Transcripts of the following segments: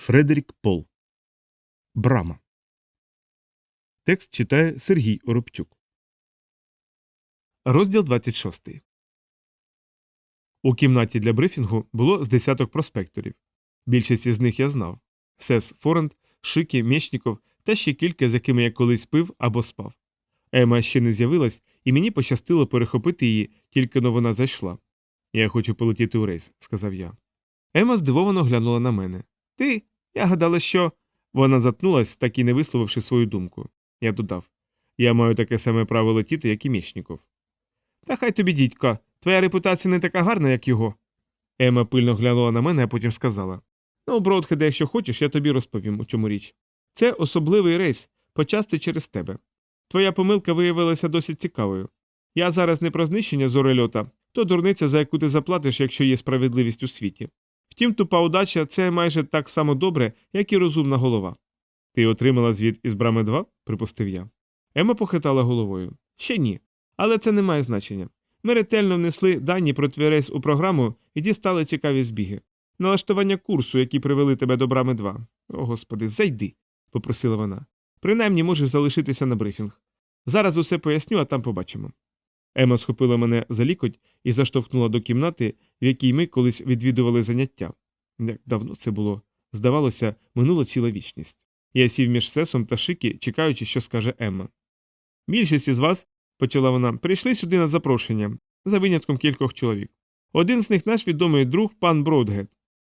Фредерік Пол. Брама. Текст читає Сергій Оробчук. Розділ 26. У кімнаті для брифінгу було з десяток проспекторів. Більшість із них я знав Сес Форенд, Шики, Мєчніков та ще кілька, з якими я колись пив або спав. Ема ще не з'явилась, і мені пощастило перехопити її, тільки но вона зайшла. Я хочу полетіти у рейс, сказав я. Ема здивовано глянула на мене. Ти? Я гадала, що. Вона затнулась, так і не висловивши свою думку. Я додав Я маю таке саме право летіти, як і Мєчніков. Та хай тобі, дідько, твоя репутація не така гарна, як його. Ема пильно глянула на мене, а потім сказала Ну, Бродхеде, якщо хочеш, я тобі розповім, у чому річ. Це особливий рейс, почасти через тебе. Твоя помилка виявилася досить цікавою. Я зараз не про знищення зорельота, то дурниця, за яку ти заплатиш, якщо є справедливість у світі. Втім, тупа удача це майже так само добре, як і розумна голова. Ти отримала звіт із брами 2? припустив я. Ема похитала головою. Ще ні. Але це не має значення. Ми ретельно внесли дані про твій рейс у програму і дістали цікаві збіги. Налаштування курсу, які привели тебе до брами 2. О, господи, зайди, попросила вона. Принаймні можеш залишитися на брифінг. Зараз усе поясню, а там побачимо. Ема схопила мене за лікоть і заштовхнула до кімнати, в якій ми колись відвідували заняття. Як давно це було. Здавалося, минула ціла вічність. Я сів між сесом та шики, чекаючи, що скаже Емма. Більшість із вас, почала вона, прийшли сюди на запрошення, за винятком кількох чоловік. Один з них наш відомий друг пан Бродгет.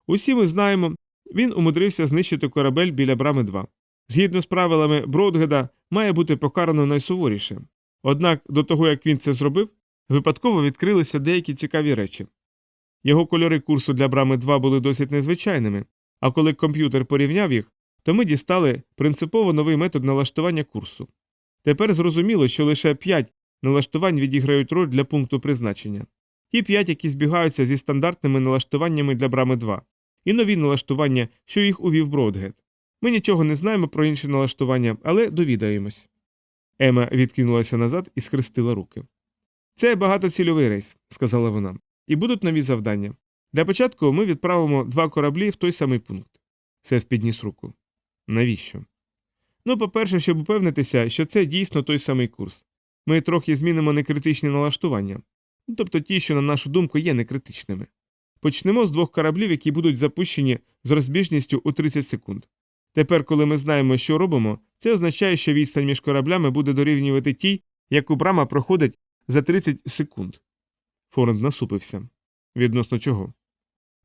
Усі ми знаємо, він умудрився знищити корабель біля брами 2. Згідно з правилами Бродгеда, має бути покарано найсуворіше. Однак до того, як він це зробив, випадково відкрилися деякі цікаві речі. Його кольори курсу для брами 2 були досить незвичайними, а коли комп'ютер порівняв їх, то ми дістали принципово новий метод налаштування курсу. Тепер зрозуміло, що лише 5 налаштувань відіграють роль для пункту призначення. Ті 5, які збігаються зі стандартними налаштуваннями для брами 2, і нові налаштування, що їх увів Бродгет. Ми нічого не знаємо про інші налаштування, але довідаємось. Ема відкинулася назад і схрестила руки. Це багатоцільовий рейс, сказала вона, і будуть нові завдання. Для початку ми відправимо два кораблі в той самий пункт. Сес підніс руку. Навіщо? Ну, по-перше, щоб упевнитися, що це дійсно той самий курс. Ми трохи змінимо некритичні налаштування, ну, тобто ті, що, на нашу думку, є некритичними. Почнемо з двох кораблів, які будуть запущені з розбіжністю у 30 секунд. Тепер, коли ми знаємо, що робимо, це означає, що відстань між кораблями буде дорівнювати тій, яку брама проходить за 30 секунд. Форенд насупився. Відносно чого?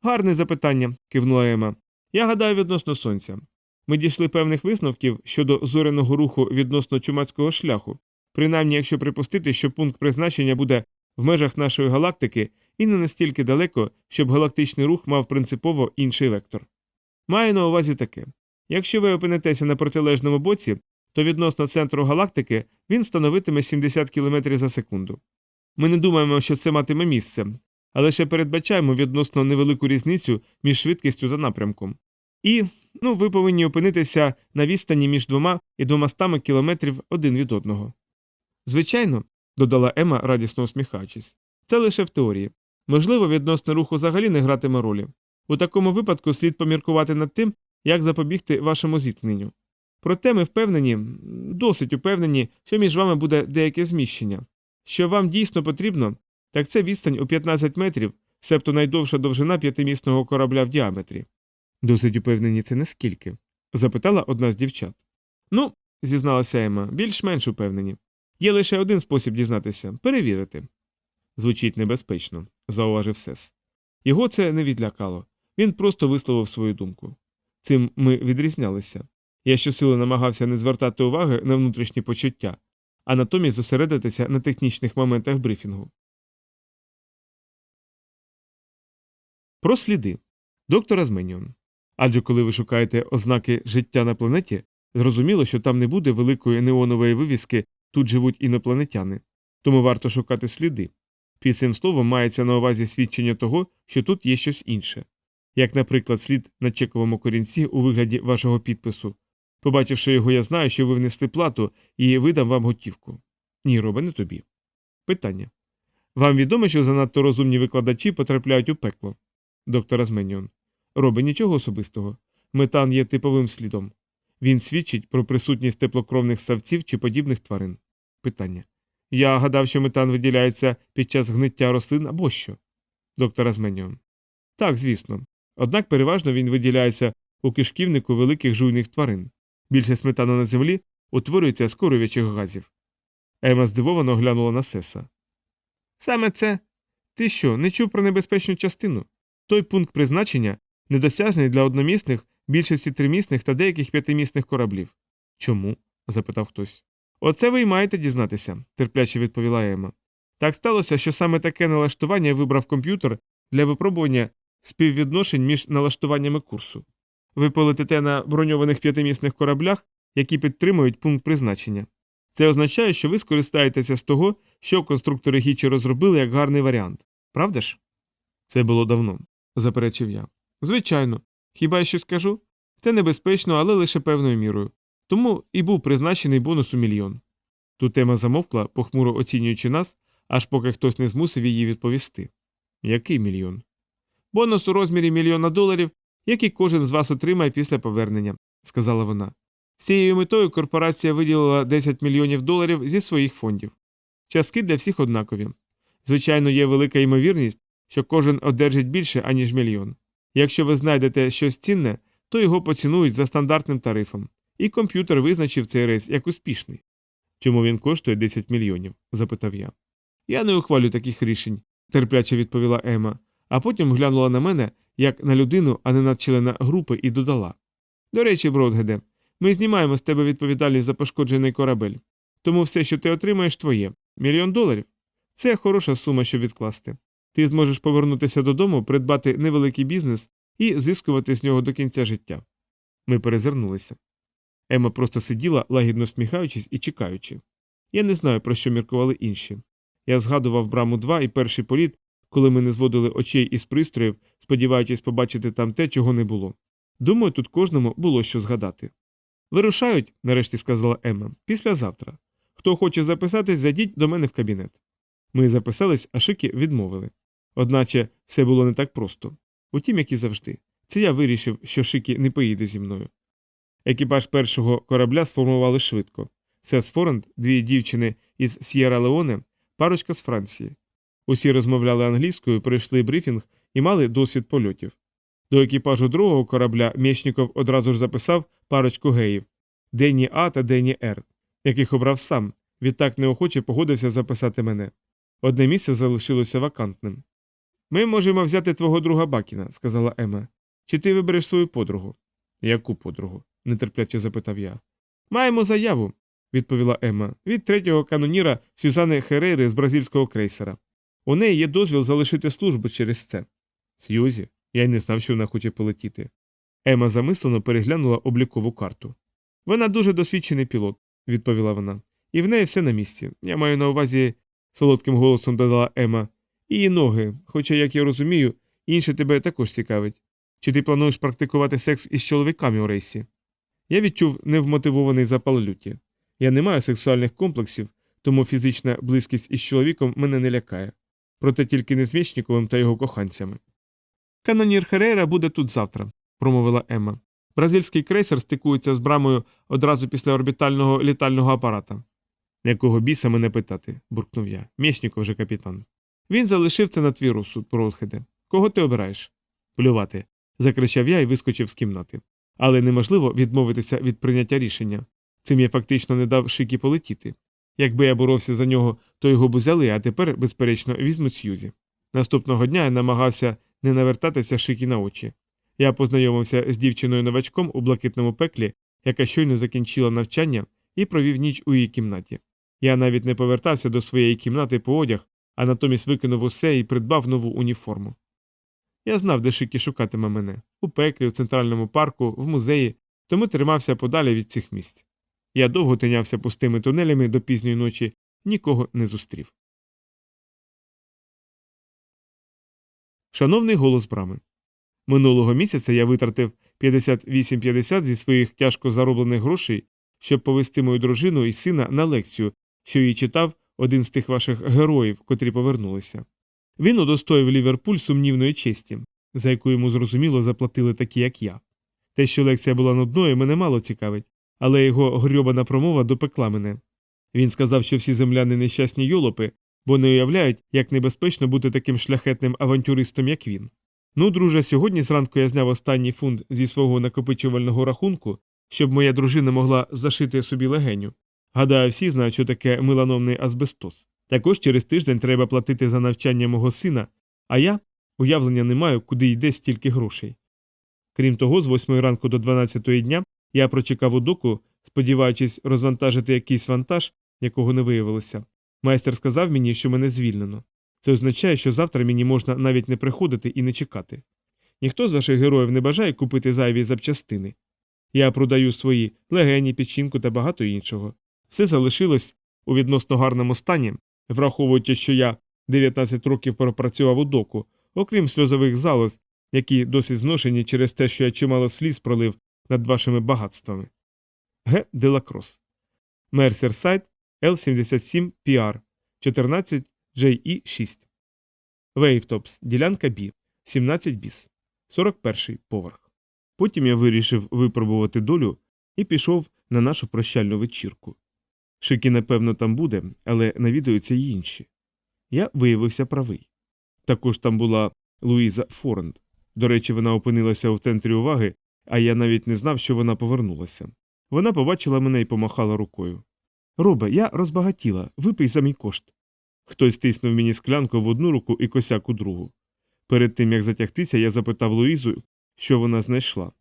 Гарне запитання, кивнула Ема. Я гадаю, відносно сонця. Ми дійшли певних висновків щодо зореного руху відносно чумацького шляху, принаймні якщо припустити, що пункт призначення буде в межах нашої галактики і не настільки далеко, щоб галактичний рух мав принципово інший вектор. Маю на увазі таке якщо ви опинитеся на протилежному боці, то відносно центру галактики він становитиме 70 км за секунду. Ми не думаємо, що це матиме місце, а лише передбачаємо відносно невелику різницю між швидкістю та напрямком. І ну, ви повинні опинитися на відстані між двома і двомастами кілометрів один від одного. Звичайно, додала Ема, радісно усміхаючись, це лише в теорії. Можливо, відносно руху взагалі не гратиме ролі. У такому випадку слід поміркувати над тим, як запобігти вашому зіткненню. Проте ми впевнені, досить упевнені, що між вами буде деяке зміщення. Що вам дійсно потрібно, так це відстань у 15 метрів, себто найдовша довжина п'ятимісного корабля в діаметрі. Досить упевнені це наскільки? запитала одна з дівчат. Ну, зізналася Ема, більш-менш упевнені. Є лише один спосіб дізнатися перевірити. Звучить небезпечно, зауважив Сес. Його це не відлякало. Він просто висловив свою думку. Цим ми відрізнялися. Я щосили намагався не звертати уваги на внутрішні почуття, а натомість зосередитися на технічних моментах брифінгу. Про сліди доктора Зменіон. Адже коли ви шукаєте ознаки життя на планеті, зрозуміло, що там не буде великої неонової вивіски тут живуть інопланетяни, тому варто шукати сліди. Під цим словом мається на увазі свідчення того, що тут є щось інше, як, наприклад, слід на чековому корінці у вигляді вашого підпису. Побачивши його, я знаю, що ви внесли плату і видам вам готівку. Ні, робе, не тобі. Питання. Вам відомо, що занадто розумні викладачі потрапляють у пекло? Доктор Азменіон. Робе нічого особистого. метан є типовим слідом. Він свідчить про присутність теплокровних савців чи подібних тварин. Питання. Я гадав, що метан виділяється під час гниття рослин або що? Доктор Азменіон. Так, звісно. Однак переважно він виділяється у кишківнику великих жуйних тварин. Більшість метану на землі утворюється з коров'ячих газів. Ема здивовано глянула на Сеса. Саме це. Ти що, не чув про небезпечну частину? Той пункт призначення недосяжний для одномісних, більшості тримісних та деяких п'ятимісних кораблів. Чому? запитав хтось. Оце ви й маєте дізнатися, терпляче відповіла Ема. Так сталося, що саме таке налаштування вибрав комп'ютер для випробування співвідношень між налаштуваннями курсу. Ви полетите на броньованих п'ятимісних кораблях, які підтримують пункт призначення. Це означає, що ви скористаєтеся з того, що конструктори Гічі розробили як гарний варіант. Правда ж? Це було давно, заперечив я. Звичайно, хіба я щось кажу? Це небезпечно, але лише певною мірою. Тому і був призначений бонус у мільйон. Тут тема замовкла, похмуро оцінюючи нас, аж поки хтось не змусив її відповісти. Який мільйон? Бонус у розмірі мільйона доларів, який кожен з вас отримає після повернення, сказала вона. З цією метою корпорація виділила 10 мільйонів доларів зі своїх фондів. Частки для всіх однакові. Звичайно, є велика ймовірність, що кожен одержить більше, аніж мільйон. Якщо ви знайдете щось цінне, то його поцінують за стандартним тарифом, і комп'ютер визначив цей рейс як успішний. Чому він коштує 10 мільйонів? запитав я. Я не ухвалю таких рішень, терпляче відповіла Ема, а потім глянула на мене як на людину, а не на члена групи, і додала. До речі, Бродгеде, ми знімаємо з тебе відповідальність за пошкоджений корабель. Тому все, що ти отримаєш, твоє. Мільйон доларів. Це хороша сума, щоб відкласти. Ти зможеш повернутися додому, придбати невеликий бізнес і зискувати з нього до кінця життя. Ми перезирнулися. Ема просто сиділа, лагідно сміхаючись і чекаючи. Я не знаю, про що міркували інші. Я згадував браму 2 і перший політ, коли ми не зводили очей із пристроїв, сподіваючись побачити там те, чого не було. Думаю, тут кожному було що згадати. Вирушають, нарешті сказала Емма, післязавтра. Хто хоче записатись, зайдіть до мене в кабінет. Ми записались, а шики відмовили. Одначе все було не так просто. Утім, як і завжди. Це я вирішив, що Шикі не поїде зі мною. Екіпаж першого корабля сформували швидко. Сес Форенд, дві дівчини із С'єра Леоне, парочка з Франції. Усі розмовляли англійською, пройшли брифінг і мали досвід польотів. До екіпажу другого корабля Мєшніков одразу ж записав парочку геїв Денні А та Денні Р, яких обрав сам, відтак неохоче погодився записати мене. Одне місце залишилося вакантним. Ми можемо взяти твого друга Бакіна, сказала Ема. Чи ти вибереш свою подругу? Яку подругу? нетерпляче запитав я. Маємо заяву, відповіла Ема, від третього каноніра Сюзани Херейри з бразильського крейсера. У неї є дозвіл залишити службу через це. Сьюзі, я й не знав, що вона хоче полетіти. Ема замислено переглянула облікову карту. Вона дуже досвідчений пілот, відповіла вона, і в неї все на місці. Я маю на увазі, солодким голосом додала Ема, її ноги, хоча, як я розумію, інше тебе також цікавить. Чи ти плануєш практикувати секс із чоловіками у рейсі? Я відчув невмотивований запал люті. Я не маю сексуальних комплексів, тому фізична близькість із чоловіком мене не лякає. Проте тільки не з Мєчніковим та його коханцями. Канонір Херейра буде тут завтра, промовила Емма. Бразильський крейсер стикується з брамою одразу після орбітального літального апарата. Якого біса мене питати, буркнув я. Мєшніков же капітан. Він залишив це на твій розсуд, Продхеде. Кого ти обираєш? Плювати. закричав я і вискочив з кімнати. Але неможливо відмовитися від прийняття рішення. Цим я фактично не дав шикі полетіти. Якби я боровся за нього, то його б взяли, а тепер, безперечно, візьмуть Сьюзі. Наступного дня я намагався не навертатися шикі на очі. Я познайомився з дівчиною новачком у блакитному пеклі, яка щойно закінчила навчання, і провів ніч у її кімнаті. Я навіть не повертався до своєї кімнати по одяг, а натомість викинув усе і придбав нову уніформу. Я знав, де Шикі шукатиме мене у пеклі, у центральному парку, в музеї, тому тримався подалі від цих місць. Я довго тинявся пустими тунелями до пізньої ночі, нікого не зустрів. Шановний голос брами. Минулого місяця я витратив 58,50 зі своїх тяжко зароблених грошей, щоб повести мою дружину і сина на лекцію, що її читав один з тих ваших героїв, котрі повернулися. Він удостоїв Ліверпуль сумнівної честі, за яку йому зрозуміло заплатили такі, як я. Те, що лекція була нудною, мене мало цікавить, але його грьобана промова допекла мене. Він сказав, що всі земляни нещасні йолопи, бо не уявляють, як небезпечно бути таким шляхетним авантюристом, як він. Ну, друже, сьогодні зранку я зняв останній фунт зі свого накопичувального рахунку, щоб моя дружина могла зашити собі легеню. Гадаю, всі знають, що таке меланомний азбестоз. Також через тиждень треба платити за навчання мого сина, а я уявлення не маю, куди йде стільки грошей. Крім того, з 8 ранку до 12 дня я прочекав у доку, сподіваючись розвантажити якийсь вантаж, якого не виявилося. Майстер сказав мені, що мене звільнено. Це означає, що завтра мені можна навіть не приходити і не чекати. Ніхто з ваших героїв не бажає купити зайві запчастини. Я продаю свої легені, печінку та багато іншого. Все залишилось у відносно гарному стані, враховуючи, що я 19 років пропрацював у доку, окрім сльозових залоз, які досить зношені через те, що я чимало сліз пролив над вашими багатствами. Г. Делакрос. Мерсерсайд Л77 PR 14 JE 6. Вейвтопс. Ділянка Б. 17 біс. 41 поверх. Потім я вирішив випробувати долю і пішов на нашу прощальну вечірку. Шики, напевно, там буде, але навідаються й інші. Я виявився правий. Також там була Луїза Форенд. До речі, вона опинилася в центрі уваги, а я навіть не знав, що вона повернулася. Вона побачила мене і помахала рукою. Робе, я розбагатіла, випий за мій кошт. Хтось стиснув мені склянку в одну руку і косяк у другу. Перед тим як затягтися, я запитав Луїзу, що вона знайшла.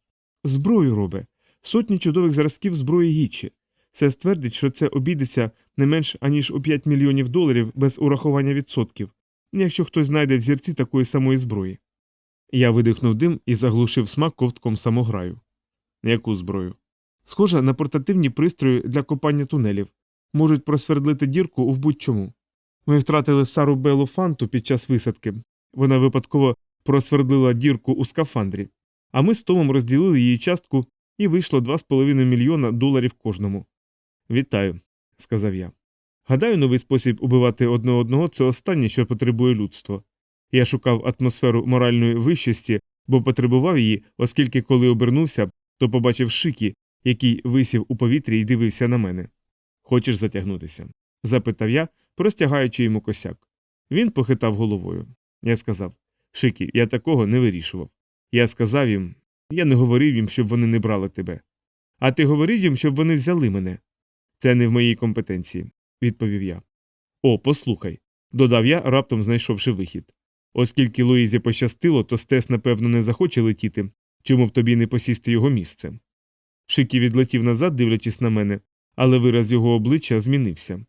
Зброю, робе, сотні чудових зразків зброї гічі. Це ствердить, що це обійдеться не менш аніж у 5 мільйонів доларів без урахування відсотків, якщо хтось знайде взірці такої самої зброї. Я видихнув дим і заглушив смак ковтком самограю. Яку зброю? Схожа на портативні пристрої для копання тунелів, можуть просвердлити дірку в будь-чому. Ми втратили Сару Белу Фанту під час висадки. Вона випадково просвердлила дірку у скафандрі, а ми з Томом розділили її частку і вийшло 2,5 мільйона доларів кожному. Вітаю, сказав я. Гадаю, новий спосіб убивати одне одного це останнє, що потребує людство. Я шукав атмосферу моральної вищості, бо потребував її, оскільки, коли обернувся, то побачив шикі, який висів у повітрі і дивився на мене. Хочеш затягнутися? запитав я, простягаючи йому косяк. Він похитав головою. Я сказав Шикі, я такого не вирішував. Я сказав їм, я не говорив їм, щоб вони не брали тебе. А ти говорив їм, щоб вони взяли мене. Це не в моїй компетенції, відповів я. О, послухай, додав я, раптом знайшовши вихід. Оскільки Луїзі пощастило, то Стес, напевно, не захоче летіти, чому б тобі не посісти його місце. Шикі відлетів назад, дивлячись на мене, але вираз його обличчя змінився.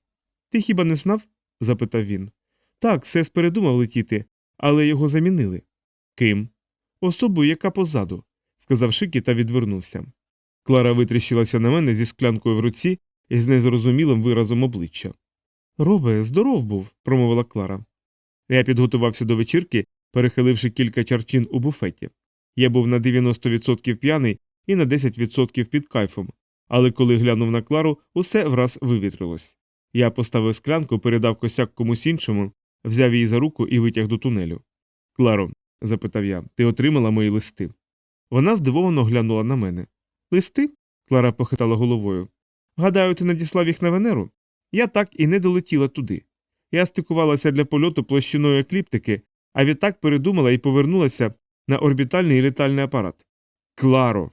Ти хіба не знав? запитав він. Так, Сес передумав летіти, але його замінили. Ким? Особою, яка позаду, сказав Шикі та відвернувся. Клара витріщилася на мене зі склянкою в руці і з незрозумілим виразом обличчя. Робе, здоров був, промовила Клара. Я підготувався до вечірки, перехиливши кілька чарчин у буфеті. Я був на 90% п'яний і на 10% під кайфом, але коли глянув на Клару, усе враз вивітрилось. Я поставив склянку, передав косяк комусь іншому, взяв її за руку і витяг до тунелю. Кларо, запитав я, ти отримала мої листи? Вона здивовано глянула на мене. Листи? Клара похитала головою. Гадаю, ти надіслав їх на Венеру? Я так і не долетіла туди. Я стикувалася для польоту площиною екліптики, а відтак передумала і повернулася на орбітальний літальний апарат. Кларо.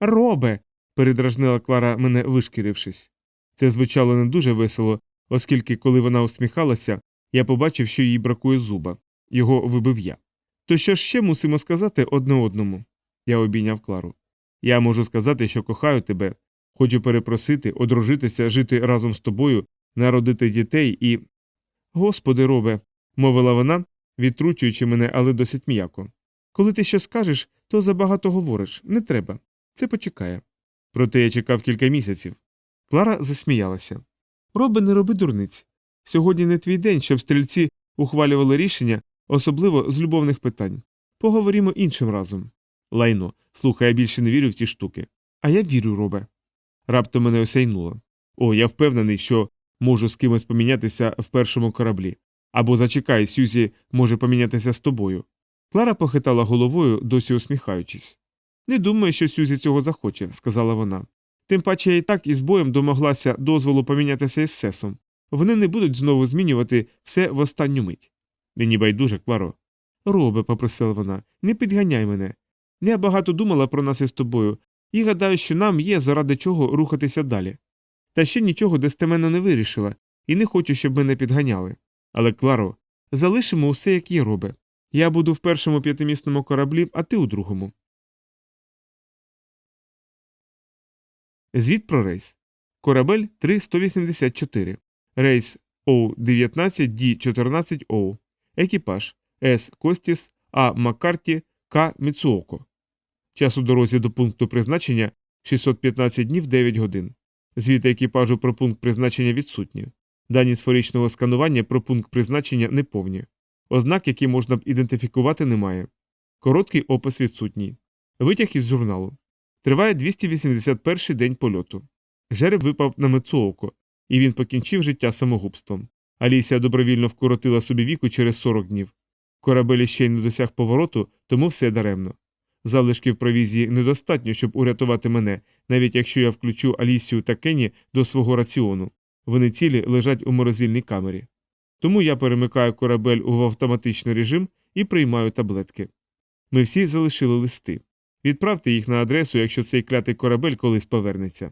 Робе. передражнила Клара мене вишкірившись. Це звучало не дуже весело, оскільки, коли вона усміхалася, я побачив, що їй бракує зуба. Його вибив я. То що ж ще мусимо сказати одне одному? Я обійняв Клару. Я можу сказати, що кохаю тебе, хочу перепросити, одружитися, жити разом з тобою, народити дітей і. Господи, робе, мовила вона, відтручуючи мене, але досить м'яко. Коли ти щось скажеш, то забагато говориш. Не треба. Це почекає. Проте я чекав кілька місяців. Клара засміялася. Робе, не роби дурниць. Сьогодні не твій день, щоб стрільці ухвалювали рішення, особливо з любовних питань. Поговоримо іншим разом. Лайно, слухай, я більше не вірю в ті штуки. А я вірю, робе. Раптом мене осяйнуло. О, я впевнений, що можу з кимось помінятися в першому кораблі. Або зачекай, Сюзі може помінятися з тобою. Клара похитала головою, досі усміхаючись. Не думаю, що Сюзі цього захоче, сказала вона. Тим паче я і так із боєм домоглася дозволу помінятися із сесом. Вони не будуть знову змінювати все в останню мить. Мені байдуже, Кларо. Робе, попросила вона, не підганяй мене. Я багато думала про нас із тобою, і гадаю, що нам є заради чого рухатися далі. Та ще нічого достеменно не вирішила, і не хочу, щоб мене підганяли. Але, Кларо, залишимо усе, як є робе. Я буду в першому п'ятимісному кораблі, а ти у другому. Звіт про рейс. Корабель 3184. Рейс Оу-19 Ді-14 Екіпаж С. Костіс, А. Маккарті, К. Міцуоко. Час у дорозі до пункту призначення 615 днів 9 годин. Звіти екіпажу про пункт призначення відсутні. Дані сферичного сканування про пункт призначення неповні. Ознак, які можна б ідентифікувати, немає. Короткий опис відсутній. Витяг із журналу. Триває 281 день польоту. Жереб випав на Мецуоко, і він покінчив життя самогубством. Алісія добровільно вкоротила собі віку через 40 днів. Корабель ще й не досяг повороту, тому все даремно. Залишків провізії недостатньо, щоб урятувати мене, навіть якщо я включу Алісію та Кені до свого раціону. Вони цілі лежать у морозильній камері. Тому я перемикаю корабель у автоматичний режим і приймаю таблетки. Ми всі залишили листи. Відправте їх на адресу, якщо цей клятий корабель колись повернеться.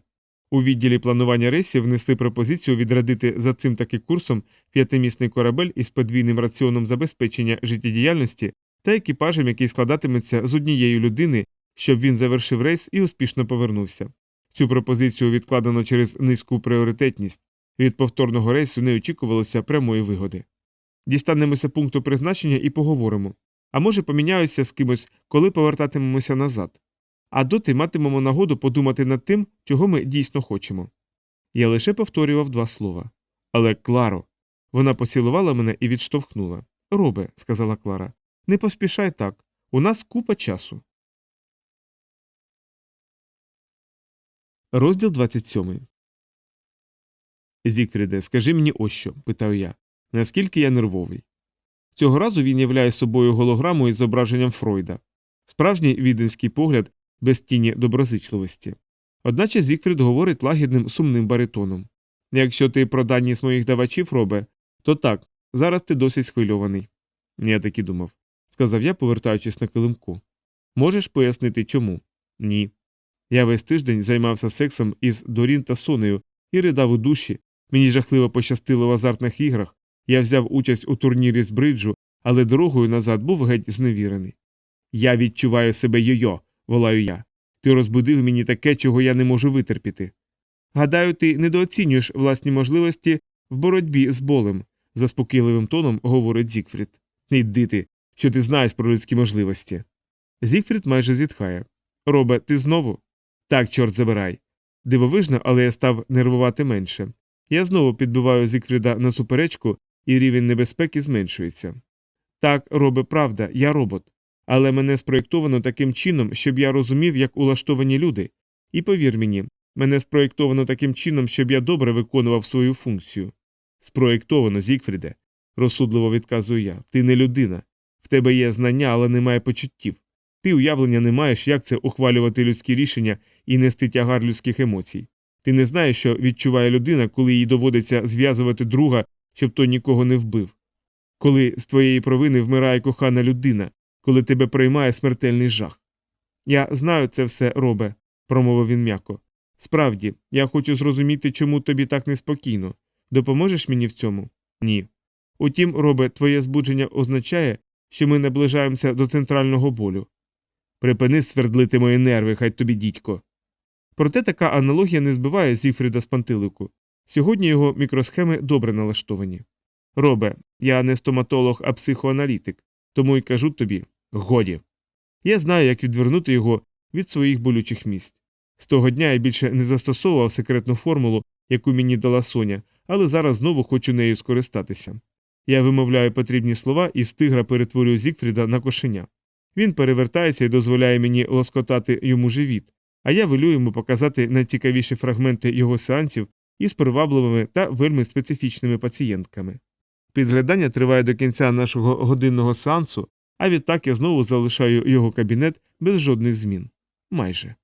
У відділі планування рейсів внесли пропозицію відрадити за цим таки курсом п'ятимісний корабель із подвійним раціоном забезпечення життєдіяльності та екіпажем, який складатиметься з однієї людини, щоб він завершив рейс і успішно повернувся. Цю пропозицію відкладено через низьку пріоритетність. Від повторного рейсу не очікувалося прямої вигоди. Дістанемося пункту призначення і поговоримо. А може, поміняюся з кимось, коли повертатимемося назад. А доти матимемо нагоду подумати над тим, чого ми дійсно хочемо. Я лише повторював два слова. Але Кларо. Вона поцілувала мене і відштовхнула. Робе, сказала Клара, не поспішай так. У нас купа часу. Розділ 27. Зікфріде, скажи мені ось що, питаю я. Наскільки я нервовий? Цього разу він являє собою голограму із зображенням Фройда, справжній віденський погляд без тіні доброзичливості. Одначе Зікфрід говорить лагідним сумним баритоном. Якщо ти про дані з моїх давачів, робе, то так, зараз ти досить схвильований. Я так і думав, сказав я, повертаючись на килимку. Можеш пояснити чому? Ні. Я весь тиждень займався сексом із Дорін та Сонею і ридав у душі. Мені жахливо пощастило в азартних іграх. Я взяв участь у турнірі з бриджу, але дорогою назад був геть зневірений. Я відчуваю себе йо-йо, волаю я. Ти розбудив мені таке, чого я не можу витерпіти. Гадаю, ти недооцінюєш власні можливості в боротьбі з болем, заспокійливим тоном говорить Зікфрід. Іди ти, що ти знаєш про людські можливості. Зікфрід майже зітхає. Робе, ти знову? Так, чорт забирай. Дивовижно, але я став нервувати менше. Я знову підбиваю Зікфріда на суперечку, і рівень небезпеки зменшується. Так, робе правда, я робот. Але мене спроєктовано таким чином, щоб я розумів, як улаштовані люди. І повір мені, мене спроєктовано таким чином, щоб я добре виконував свою функцію. Спроєктовано, Зікфріде, розсудливо відказую я. Ти не людина. В тебе є знання, але немає почуттів. Ти уявлення не маєш, як це ухвалювати людські рішення і нести тягар людських емоцій. Ти не знаєш, що відчуває людина, коли їй доводиться зв'язувати друга, щоб той нікого не вбив. Коли з твоєї провини вмирає кохана людина, коли тебе приймає смертельний жах. Я знаю це все, робе, промовив він м'яко. Справді, я хочу зрозуміти, чому тобі так неспокійно. Допоможеш мені в цьому? Ні. Утім, робе, твоє збудження означає, що ми наближаємося до центрального болю. Припини свердлити мої нерви, хай тобі дідько. Проте така аналогія не збиває Зіфріда з пантелику. Сьогодні його мікросхеми добре налаштовані. Робе, я не стоматолог, а психоаналітик, тому й кажу тобі годі. Я знаю, як відвернути його від своїх болючих місць. З того дня я більше не застосовував секретну формулу, яку мені дала Соня, але зараз знову хочу нею скористатися. Я вимовляю потрібні слова і з тигра перетворюю Зікфріда на кошеня. Він перевертається і дозволяє мені лоскотати йому живіт, а я велю йому показати найцікавіші фрагменти його сеансів із привабливими та вельми специфічними пацієнтками. Підглядання триває до кінця нашого годинного сеансу, а відтак я знову залишаю його кабінет без жодних змін. Майже.